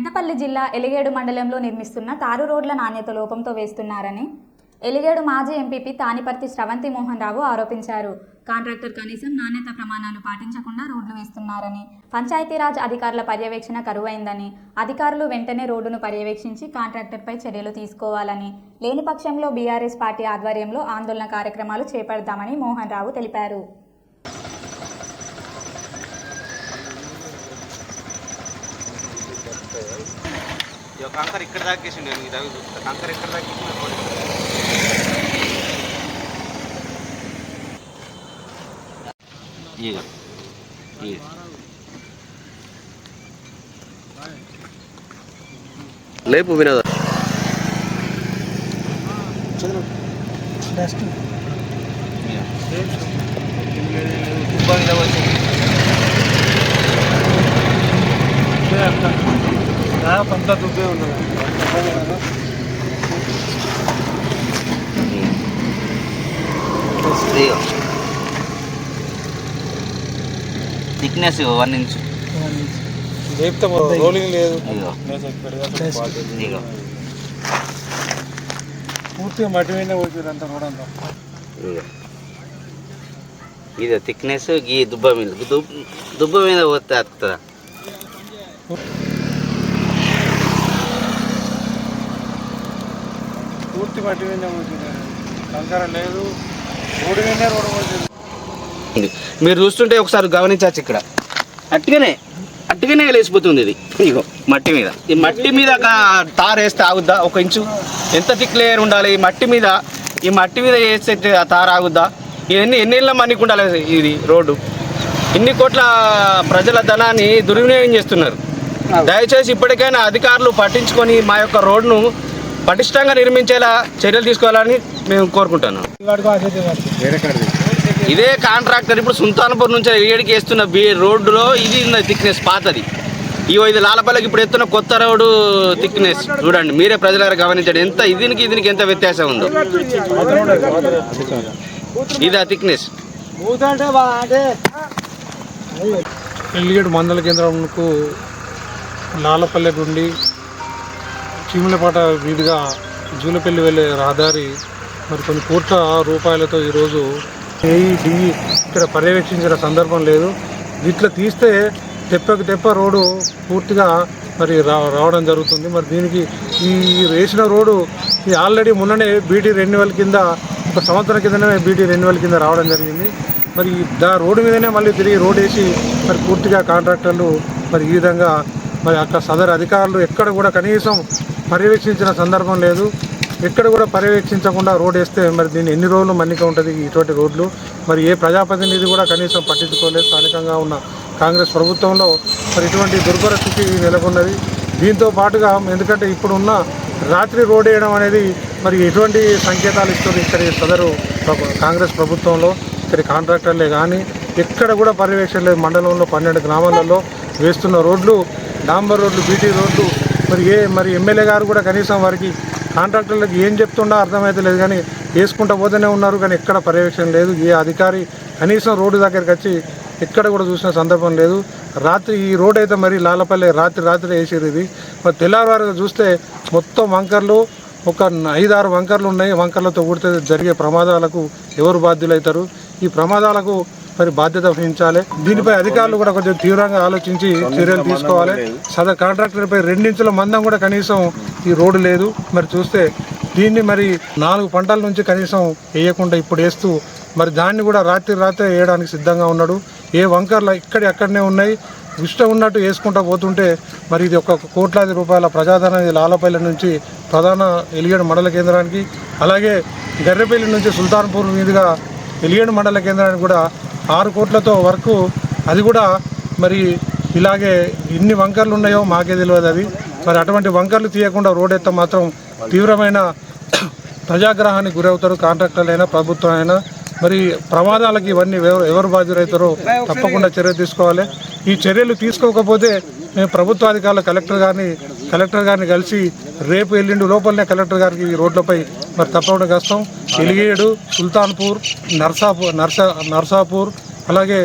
పెద్దపల్లి జిల్లా ఎలిగేడు మండలంలో నిర్మిస్తున్న తారు రోడ్ల నాణ్యత లోపంతో వేస్తున్నారని ఎలిగేడు మాజీ ఎంపీపీ తానిపర్తి స్రవంతి మోహన్ రావు ఆరోపించారు. కాంట్రాక్టర్ కనీసం నాణ్యత ప్రమాణాలు పాటించకుండా రోడ్లు వేస్తున్నారని పంచాయతీరాజ్ అధికారుల పర్యవేక్షణ కరువైందని అధికారులు వెంటనే రోడ్డును పర్యవేక్షించి కాంట్రాక్టర్పై చర్యలు తీసుకోవాలని లేని పక్షంలో బీఆర్ఎస్ పార్టీ ఆధ్వర్యంలో ఆందోళన కార్యక్రమాలు చేపడతామని మోహన్ రావు తెలిపారు. ఇక కంకర ఇక్కడ దాకేసిండు నేను ఇది అవి చూస్తా. కంకర ఇక్కడ ఇక లేపు వినోద. ఇబ్బంది వచ్చింది అంతా దుబ్బే ఉన్నది ఇక థిక్నెస్ వన్ ఇంచ్ లేపితే రోలింగ్ లేదు ఇగో ఇగో పూర్తిగా మట్టి మీద పోతుంది అంత రోడ్ అంతా ఇగో ఇది థిక్నెస్ ఈ దుబ్బ మీద దుబ్బ దుబ్బ మీద పోతే వస్తుందా పూర్తి మట్టి మీద పోతుంది కంకర లేదు. రోడ్డు మీదే రోడ్డు పోతుంది మీరు చూస్తుంటే ఒకసారి గమనించవచ్చు ఇక్కడ. అట్టుగానే అట్టుగానే లేచిపోతుంది ఇది. ఇగో మట్టి మీద. ఈ మట్టి మీద తారు వేస్తే ఆగుద్దా? ఒక ఇంచు? ఎంత థిక్ లేయర్ ఉండాలి ఈ మట్టి మీద? ఈ మట్టి మీద వేస్తే ఆ తారు ఆగుద్దా? ఇవన్నీ ఎన్నేళ్ళ మన్నికి ఉండాలి ఇది రోడ్డు? ఇన్ని కోట్ల ప్రజల ధనాన్ని దుర్వినియోగం చేస్తున్నారు. దయచేసి ఇప్పటికైనా అధికారులు పట్టించుకొని మా యొక్క రోడ్డును పటిష్టంగా నిర్మించేలా చర్యలు తీసుకోవాలని మేము కోరుకుంటున్నాం. ఇదే కాంట్రాక్టర్ ఇప్పుడు సుల్తాన్పూర్ నుంచి ఏడికి వేస్తున్న బి రోడ్డులో ఇది థిక్నెస్ పాతది. ఇగో ఇది లాలపల్లికి ఇప్పుడు ఎత్తున్న కొత్త రోడ్డు థిక్నెస్ చూడండి మీరే ప్రజల గమనించండి ఎంత దీనికి దీనికి ఎంత వ్యత్యాసం ఉందో. ఇది ఆ థిక్నెస్ ఎల్లిగడ్డ మండల కేంద్రంకు లాలపల్లె నుండి చీమలపాట వీధిగా జూలపల్లి వెళ్ళే రహదారి మరి కొన్ని కోట్ల రూపాయలతో ఈరోజు ఏఈడి ఇక్కడ పర్యవేక్షించిన సందర్భం లేదు. ఇట్లా తీస్తే తెప్పకు తెప్ప రోడ్డు పూర్తిగా మరి రావడం జరుగుతుంది. మరి దీనికి ఈ వేసిన రోడ్డు ఈ ఆల్రెడీ మొన్ననే బీటీ రెన్యువల్ కింద ఒక సంవత్సరం కిందనే బీటీ రెన్యువల్ కింద రావడం జరిగింది. మరి దా రోడ్డు మీదనే మళ్ళీ తిరిగి రోడ్ వేసి మరి పూర్తిగా కాంట్రాక్టర్లు మరి ఈ విధంగా మరి అక్కడ సదరు అధికారులు ఎక్కడ కూడా కనీసం పర్యవేక్షించిన సందర్భం లేదు. ఎక్కడ కూడా పర్యవేక్షించకుండా రోడ్ వేస్తే మరి దీన్ని ఎన్ని రోజులు మన్నిక ఉంటుంది ఇటువంటి రోడ్లు? మరి ఏ ప్రజాప్రతినిధి కూడా కనీసం పట్టించుకోలేదు. స్థానికంగా ఉన్న కాంగ్రెస్ ప్రభుత్వంలో మరి ఇటువంటి దుర్భర స్థితి నెలకొన్నది. దీంతో పాటుగా ఎందుకంటే ఇప్పుడున్న రాత్రి రోడ్ వేయడం అనేది మరి ఎటువంటి సంకేతాలు ఇస్తుంది ఇక్కడ సదరు కాంగ్రెస్ ప్రభుత్వంలో ఇక్కడ కాంట్రాక్టర్లే కానీ ఎక్కడ కూడా పర్యవేక్షణ లేదు. మండలంలో పన్నెండు గ్రామాలలో వేస్తున్న రోడ్లు డాంబర్ రోడ్లు బీటీ రోడ్లు మరి ఏ మరి ఎమ్మెల్యే గారు కూడా కనీసం వారికి కాంట్రాక్టర్లకు ఏం చెప్తుండో అర్థమైతే లేదు కానీ వేసుకుంటూ పోతూనే ఉన్నారు కానీ ఎక్కడ పర్యవేక్షణ లేదు. ఏ అధికారి కనీసం రోడ్డు దగ్గరికి వచ్చి ఎక్కడ కూడా చూసిన సందర్భం లేదు. రాత్రి ఈ రోడ్ అయితే మరి లాలపల్లి రాత్రి రాత్రి వేసేది ఇది. మరి తెల్లవారు చూస్తే మొత్తం వంకర్లు ఒక ఐదారు వంకర్లు ఉన్నాయి. వంకర్లతో కూడితే జరిగే ప్రమాదాలకు ఎవరు బాధ్యులవుతారు? ఈ ప్రమాదాలకు మరి బాధ్యత వహించాలి. దీనిపై అధికారులు కూడా కొంచెం తీవ్రంగా ఆలోచించి చర్యలు తీసుకోవాలి. సదర్ కాంట్రాక్టర్పై రెండించుల మందం కూడా కనీసం ఈ రోడ్డు లేదు. మరి చూస్తే దీన్ని మరి నాలుగు పంటల నుంచి కనీసం వేయకుండా ఇప్పుడు వేస్తూ మరి దాన్ని కూడా రాత్రి రాత్రి వేయడానికి సిద్ధంగా ఉన్నాడు. ఏ వంకర్లు ఇక్కడి అక్కడనే ఉన్నాయి. ఇష్టం ఉన్నట్టు వేసుకుంటూ పోతుంటే మరి ఇది ఒక కోట్లాది రూపాయల ప్రజాధనం ఇది లాలపల్లి నుంచి ప్రధాన ఎలిగేడు మండల కేంద్రానికి అలాగే గర్రెపల్లి నుంచి సుల్తాన్పూర్ మీదుగా ఎలిగేడు మండల కేంద్రానికి కూడా ఆరు కోట్లతో వరకు అది కూడా మరి ఇలాగే ఇన్ని వంకర్లు ఉన్నాయో మాకే తెలియదు అది. మరి అటువంటి వంకర్లు తీయకుండా రోడ్ ఎత్త మాత్రం తీవ్రమైన ప్రజాగ్రహానికి గురవుతారు. కాంట్రాక్టర్లు అయినా ప్రభుత్వం అయినా మరి ప్రమాదాలకి ఇవన్నీ ఎవరు ఎవరు బాధ్యులవుతారో తప్పకుండా చర్య తీసుకోవాలి. ఈ చర్యలు తీసుకోకపోతే మేము ప్రభుత్వాధికారులు కలెక్టర్ గారిని కలెక్టర్ గారిని కలిసి రేపు ఎల్లుండి లోపలనే కలెక్టర్ గారికి రోడ్లపై మరి తప్పకుండా కష్టం ఎలిగేడు సుల్తాన్పూర్ నర్సాపూర్ నర్సా నర్సాపూర్ అలాగే